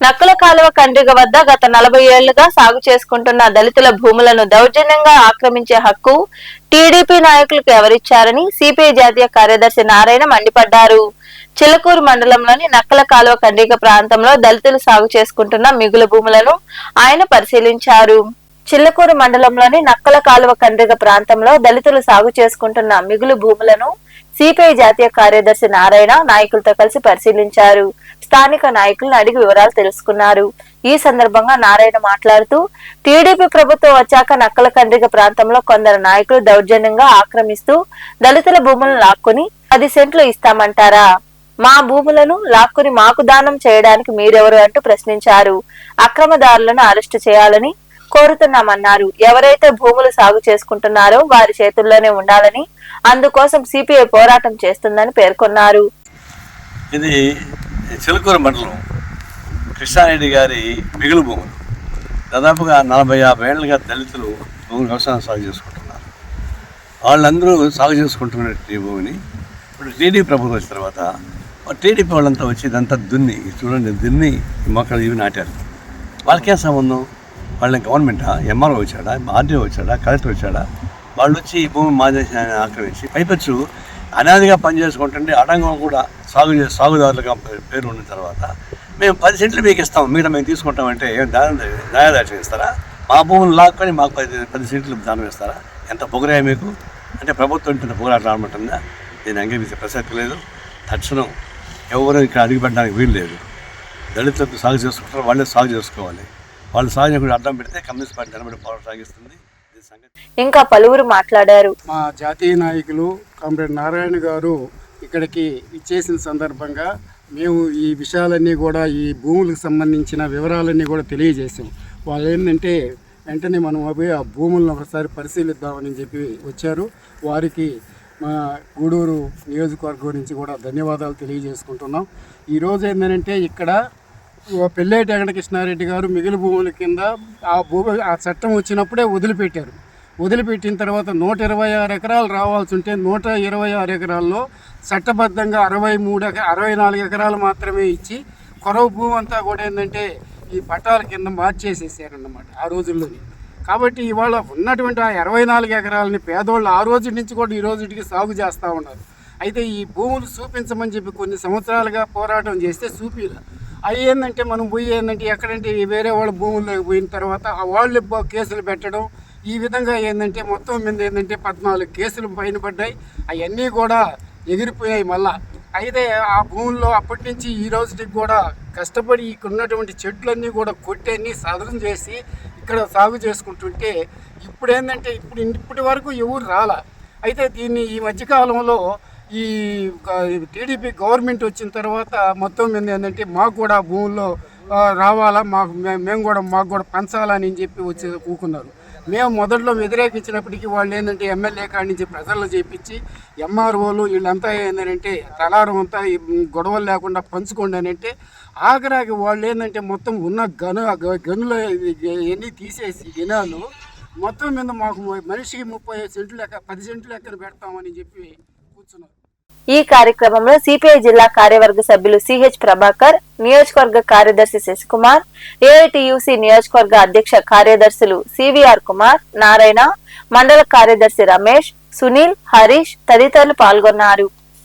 నక్కల కాలువ కండ్రిగ వద్ద గత నలభై ఏళ్ళుగా సాగు చేసుకుంటున్న దళితుల భూములను దౌర్జన్యంగా ఆక్రమించే హక్కు టీడీపీ నాయకులకు ఎవరిచ్చారని సిపిఐ జాతీయ కార్యదర్శి నారాయణ మండిపడ్డారు. చిలకూరు మండలంలోని నక్కల కాలువ కండ్రిగ ప్రాంతంలో దళితులు సాగు చేసుకుంటున్న మిగులు భూములను ఆయన పరిశీలించారు. చిల్లకూరు మండలంలోని నక్కల కాలువ కండ్రిగ ప్రాంతంలో దళితులు సాగు చేసుకుంటున్న మిగులు భూములను సిపిఐ జాతీయ కార్యదర్శి నారాయణ నాయకులతో కలిసి పరిశీలించారు. స్థానిక నాయకులను అడిగి వివరాలు తెలుసుకున్నారు. ఈ సందర్భంగా నారాయణ మాట్లాడుతూ టీడీపీ ప్రభుత్వం వచ్చాక నక్కల కండ్రిక ప్రాంతంలో కొందరు నాయకులు దౌర్జన్యంగా ఆక్రమిస్తూ దళితుల భూములను లాక్కుని పది సెంట్లు ఇస్తామంటారా? మా భూములను లాక్కుని మాకు దానం చేయడానికి మీరెవరు అంటూ ప్రశ్నించారు. అక్రమదారులను అరెస్టు చేయాలని కోరుతున్నామన్నారు. ఎవరైతే భూములు సాగు చేసుకుంటున్నారో వారి చేతుల్లోనే ఉండాలని అందుకోసం సిపిఐ పోరాటం చేస్తుందని పేర్కొన్నారు. ఇది చిలుకూరు మండలం కృష్ణారెడ్డి గారి మిగులు భూములు. దాదాపుగా నలభై యాభై ఏళ్ళుగా దళితులు భూములు వ్యవసాయం సాగు చేసుకుంటున్నారు. వాళ్ళందరూ సాగు చేసుకుంటున్న ఈ భూమిని ఇప్పుడు టీడీ ప్రభుత్వం వచ్చిన తర్వాత టీడీపీ వాళ్ళంతా వచ్చి ఇదంతా దున్ని చూడండి దున్ని మొక్కలు ఇవి నాటారు. వాళ్ళకేం సంబంధం? వాళ్ళని గవర్నమెంటా ఎంఆర్ఓ వచ్చాడా? ఆర్డీఓ వచ్చాడా? కలెక్టర్ వచ్చాడా? వాళ్ళు వచ్చి ఈ భూమి మా దేశాన్ని ఆక్రమించి పైపచ్చు. అనాదిగా పనిచేసుకుంటుంటే అడంగం కూడా సాగు చే సాగుదారులుగా పే- పేరు ఉన్న తర్వాత మేము పది సెంట్లు మీకు ఇస్తాం. మీరు మేము తీసుకుంటామంటే ఏం దానం న్యాయదాక్షం ఇస్తారా? మా భూములు లాక్కొని మాకు పది పది సెంట్లు దానం ఇస్తారా? ఎంత పొగరాయి మీకు? అంటే ప్రభుత్వం ఇంత పొగరాట రామంటుందా దీన్ని అంగీకరించే ప్రసక్తి లేదు. తక్షణం ఎవరు ఇక్కడ అడుగుపెట్టడానికి వీలు లేదు. దళితులకు సాగు చేసుకుంటారు వాళ్ళే సాగు చేసుకోవాలి. వాళ్ళు చేయకుండా అడ్డం పెడితే కమ్యూనిస్ట్ పార్టీ నిలబడి పోరాటం సాగిస్తుంది ఇంకా పలువురు మాట్లాడారు. మా జాతీయ నాయకులు కామ్రేడ్ నారాయణ గారు ఇక్కడికి ఇచ్చేసిన సందర్భంగా మేము ఈ విషయాలన్నీ కూడా ఈ భూములకు సంబంధించిన వివరాలన్నీ కూడా తెలియజేసాం వాళ్ళు ఏంటంటే వెంటనే మనం పోయి ఆ భూములను ఒకసారి పరిశీలిద్దామని చెప్పి వచ్చారు. వారికి మా గూడూరు నియోజకవర్గం నుంచి కూడా ధన్యవాదాలు తెలియజేసుకుంటున్నాం. ఈరోజు ఏంటంటే ఇక్కడ పెళ్ళేటి వెంకటకృష్ణారెడ్డి గారు మిగిలి భూముల కింద ఆ భూమి ఆ చట్టం వచ్చినప్పుడే వదిలిపెట్టారు. వదిలిపెట్టిన తర్వాత నూట ఇరవై ఆరు ఎకరాలు రావాల్సి ఉంటే నూట ఇరవై ఆరు ఎకరాల్లో చట్టబద్ధంగా అరవై మూడు అరవై నాలుగు ఎకరాలు మాత్రమే ఇచ్చి కొరవ భూమి అంతా కూడా ఏంటంటే ఈ పట్టాల కింద మార్చేసేసారన్నమాట ఆ రోజుల్లోనే. కాబట్టి ఇవాళ ఉన్నటువంటి ఆ ఇరవై నాలుగు ఎకరాలని పేదోళ్ళు ఆ రోజు నుంచి కూడా ఈ రోజుకి సాగు చేస్తూ ఉన్నారు. అయితే ఈ భూములు చూపించమని చెప్పి కొన్ని సంవత్సరాలుగా పోరాటం చేస్తే చూపిలా. అవి ఏంటంటే మనం పోయి ఏంటంటే ఎక్కడంటే వేరే వాళ్ళ భూముల్లోకి పోయిన తర్వాత ఆ వాళ్ళు కేసులు పెట్టడం ఈ విధంగా ఏంటంటే మొత్తం మీద ఏంటంటే పద్నాలుగు కేసులు పైన పడ్డాయి. అవన్నీ కూడా ఎగిరిపోయాయి మళ్ళా. అయితే ఆ భూముల్లో అప్పటి నుంచి ఈ రోజుకి కూడా కష్టపడి ఇక్కడ ఉన్నటువంటి చెట్లన్నీ కూడా కొట్టేన్ని సదరం చేసి ఇక్కడ సాగు చేసుకుంటుంటే ఇప్పుడు ఏంటంటే ఇప్పుడు ఇప్పటి వరకు ఎవరు రాలా. అయితే దీన్ని ఈ మధ్యకాలంలో ఈ టీడీపీ గవర్నమెంట్ వచ్చిన తర్వాత మొత్తం మీద ఏంటంటే మాకు కూడా భూముల్లో రావాలా మాకు మేము కూడా మాకు కూడా పంచాలని చెప్పి వచ్చి కూకున్నారు మేము మొదట్లో వ్యతిరేకించినప్పటికీ వాళ్ళు ఏంటంటే ఎమ్మెల్యే కాడి నుంచి ప్రజల్లో చేపించి ఎంఆర్ఓలు వీళ్ళంతా ఏంటంటే తలారం అంతా గొడవలు లేకుండా పంచుకోండి అని అంటే ఆఖరాకి వాళ్ళు ఏంటంటే మొత్తం ఉన్న గను గ- గనులు ఎన్ని తీసేసి గినాలు మొత్తం మీద మాకు మనిషికి ముప్పై సెంట్లు లెక్క పది సెంట్లు లెక్కన పెడతామని చెప్పి కూర్చున్నారు. ఈ కార్యక్రమంలో సిపిఐ జిల్లా కార్యవర్గ సభ్యులు సిహెచ్ ప్రభాకర్ నియోజకవర్గ కార్యదర్శి శశికుమార్ ఏఐటియుసి నియోజకవర్గ అధ్యక్ష కార్యదర్శులు సివిఆర్ కుమార్ నారాయణ మండల కార్యదర్శి రమేష్ సునీల్ హరీష్ తదితరులు పాల్గొన్నారు.